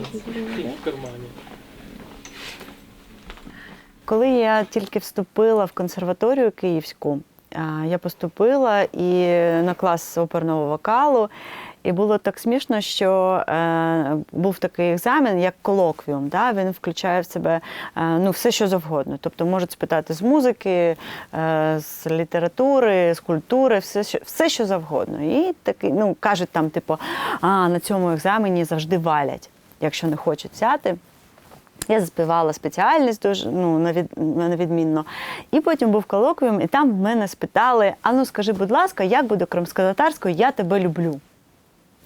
в кармані. Коли я тільки вступила в консерваторію Київську, я поступила і на клас оперного вокалу. І було так смішно, що е, був такий екзамен, як колоквіум. Да? Він включає в себе е, ну, все, що завгодно. Тобто можуть спитати з музики, е, з літератури, з культури, все, що все, що завгодно. І такий, ну кажуть там, типу, а на цьому екзамені завжди валять якщо не хочуть взяти. Я заспівала спеціальність дуже ну, на, від, на відмінно. І потім був колоквіум, і там мене спитали: а ну скажи, будь ласка, як буде кримськотатарською Я тебе люблю.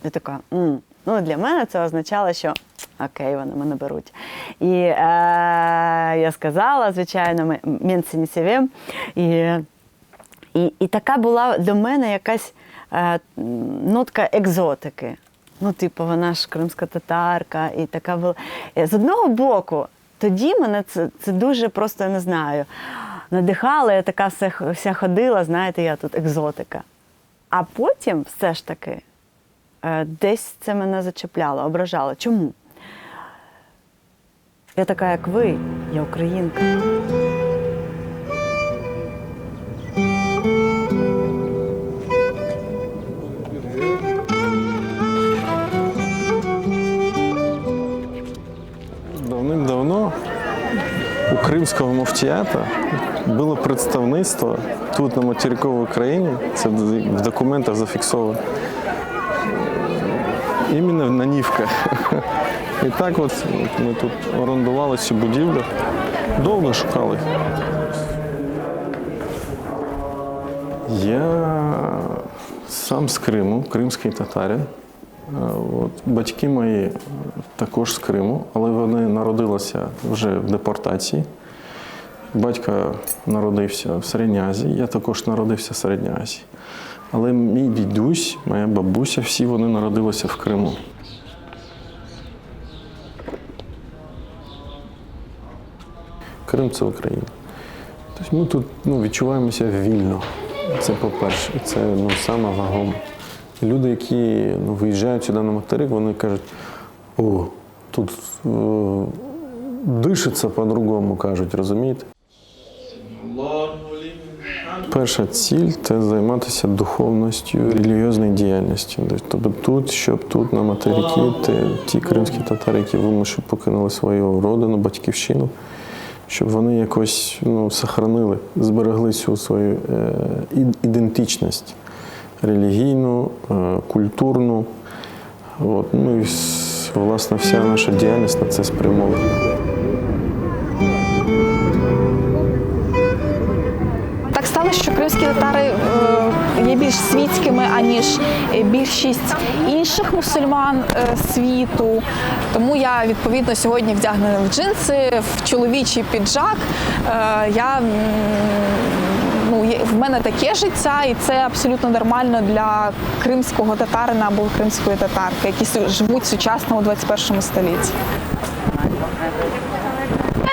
Я така, «М». ну для мене це означало, що окей, вони мене беруть. І е, я сказала, звичайно, «Мен севем. І, і, і така була до мене якась е, нотка екзотики. Ну, типу, вона ж кримська татарка, і така була. З одного боку, тоді мене це, це дуже просто я не знаю. Надихало, я така вся, вся ходила, знаєте, я тут екзотика. А потім все ж таки е, десь це мене зачепляло, ображало. Чому? Я така, як ви, я українка. Кримського муфтіята було представництво тут, на материковій Україні, це в документах зафіксовано. Іменно на Нівках. І так от ми тут орендували цю будівлю. Довго шукали. Я сам з Криму, кримський татарин. От, батьки мої також з Криму, але вони народилися вже в депортації. Батько народився в Середній Азії, я також народився в Середній Азії. Але мій дідусь, моя бабуся, всі вони народилися в Криму. Крим це Україна. Тобто ми тут ну, відчуваємося вільно. Це по-перше, це ну, саме вагомо. Люди, які ну, виїжджають сюди на материк, вони кажуть, о, тут е, дишиться по-другому, кажуть, розумієте? Перша ціль це займатися духовністю, релігіозною діяльністю. Тобто тут, щоб тут на материкі, те, ті кримські татари, які вимушено покинули свою родину, батьківщину, щоб вони якось ну, сохранили, зберегли цю свою е, ідентичність релігійну, е, культурну. От, ну і власне вся наша діяльність на це спрямована. Так сталося, що кримські татари е, є більш світськими, аніж е, більшість інших мусульман світу. Тому я відповідно сьогодні вдягнена в джинси, в чоловічий піджак. Я ну, є- в мене таке життя, і це абсолютно нормально для кримського татарина або кримської татарки, які су- живуть сучасно у 21 столітті.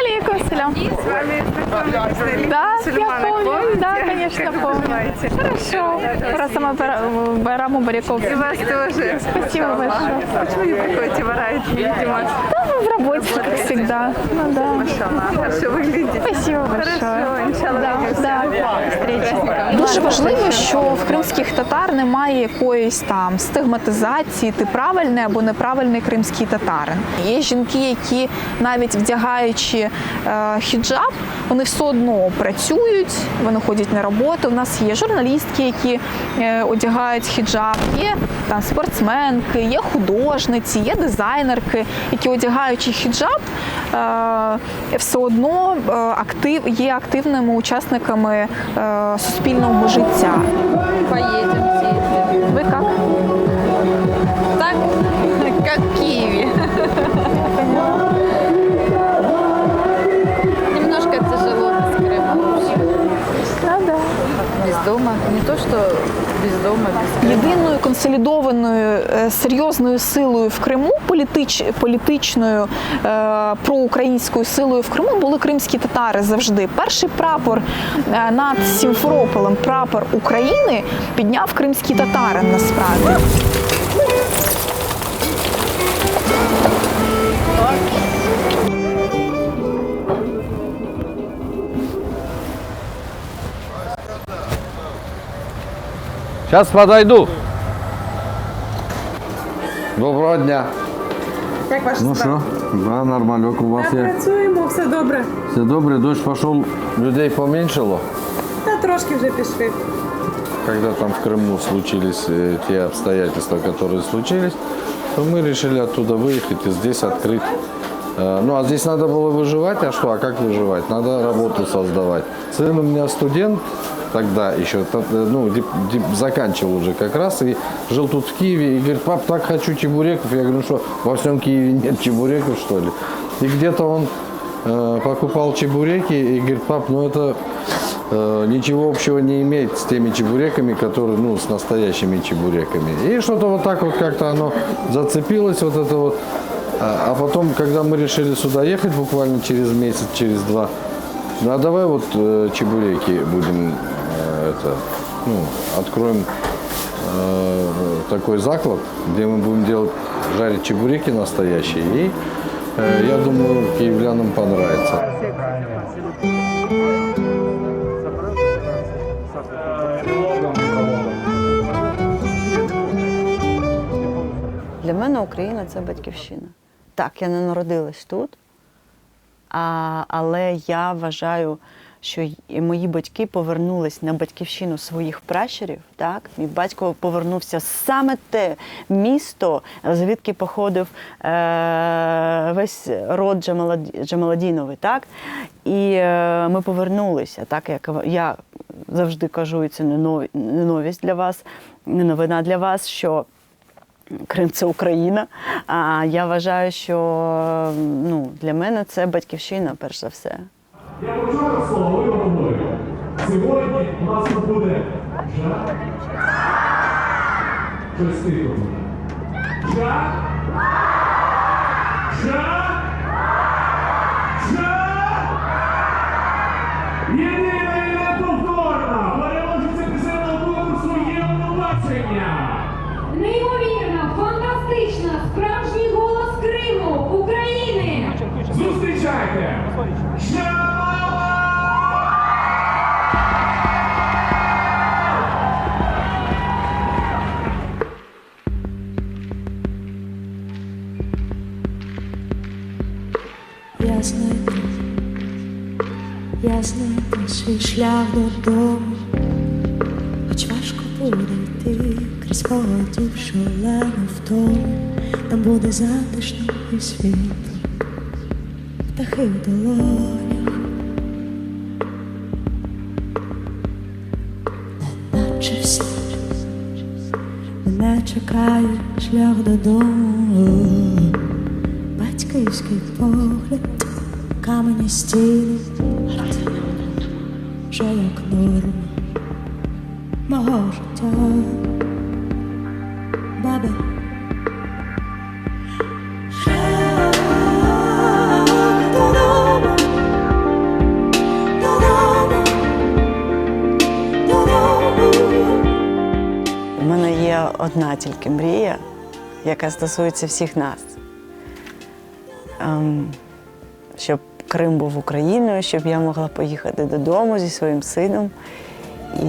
Алейкум салям. С вами знакомились Да, я мусульманы, помню, помните? да, конечно, Как вы помню. поживаете? Хорошо. Просто мы пора- Байраму Баряков. И вас тоже. Спасибо большое. Почему не приходите в Арайт, видите вас? Да, мы в работе, как всегда. Ну да. Хорошо выглядите. Спасибо большое. Да, да. Дуже важливо, що в кримських татар немає якоїсь там стигматизації, ти правильний або неправильний кримський татарин. Є жінки, які навіть вдягаючи е, хіджаб, вони все одно працюють, вони ходять на роботу. У нас є журналістки, які е, одягають хіджаб, є там спортсменки, є художниці, є дизайнерки, які одягаючи хіджаб, е, все одно е, актив, є активними учасниками е, суспільного життя. консолідованою е, серйозною силою в Криму, політич, політичною е, проукраїнською силою в Криму були кримські татари завжди. Перший прапор е, над Сімферополем, прапор України, підняв кримські татари насправді. Сейчас подойду. Доброго дня. Як ваш Ну що, да, нормальок у вас є. Працюємо, все добре. Все добре, дощ пошел, людей поменьшало. Та трошки вже пішли. Когда там в Крыму случились э, те обстоятельства, которые случились, то мы решили оттуда выехать и здесь открыть. Э, ну, а здесь надо было выживать, а что, а как выживать? Надо работу создавать. Сын у меня студент тогда еще, э, ну, дип- дип- заканчивал уже как раз и жил тут в Киеве и говорит, пап, так хочу чебуреков. Я говорю, ну что, во всем Киеве нет чебуреков, что ли? И где-то он э, покупал чебуреки и говорит, пап, ну это э, ничего общего не имеет с теми чебуреками, которые, ну, с настоящими чебуреками. И что-то вот так вот как-то оно зацепилось, вот это вот. А, а потом, когда мы решили сюда ехать, буквально через месяц, через два, ну а давай вот э, чебуреки будем, это, ну, откроем э, такой заклад, где мы будем делать, жарить чебуреки настоящие. И э, я думаю, киевлянам понравится. Для мене Україна це батьківщина. Так, я не народилась тут, а, але я вважаю, що мої батьки повернулись на батьківщину своїх пращурів. Так? Мій батько повернувся саме те місто, звідки походив е- весь род Джамаладі- Джамаладіновий. Так? І е- ми повернулися, так як я завжди кажу, і це не не новість для вас, не новина для вас, що Крим це Україна. А я вважаю, що ну, для мене це батьківщина, перш за все. Почав слово, ви говорили. Сьогодні у нас тут буде. Щось тихо буде. Жак. Жак. Жак. Єдина і неповторна. Переможеця пісенного конкурсу є бачення. Неймовірна, фантастична, справжній голос Криму, України. Зустрічайте. Жамала. Я знайду, я знайду свій шлях додому, хоч важко буде йти крізь холодів, шалену втому, там буде затишно і світло, птахи в долонях, неначе всі мене чекає шлях додому. Батьківський погляд, камені стіни, вже як норма мого життя. Додому. У мене є одна тільки мрія, яка стосується всіх нас. Ем, щоб Крим був Україною, щоб я могла поїхати додому зі своїм сином. І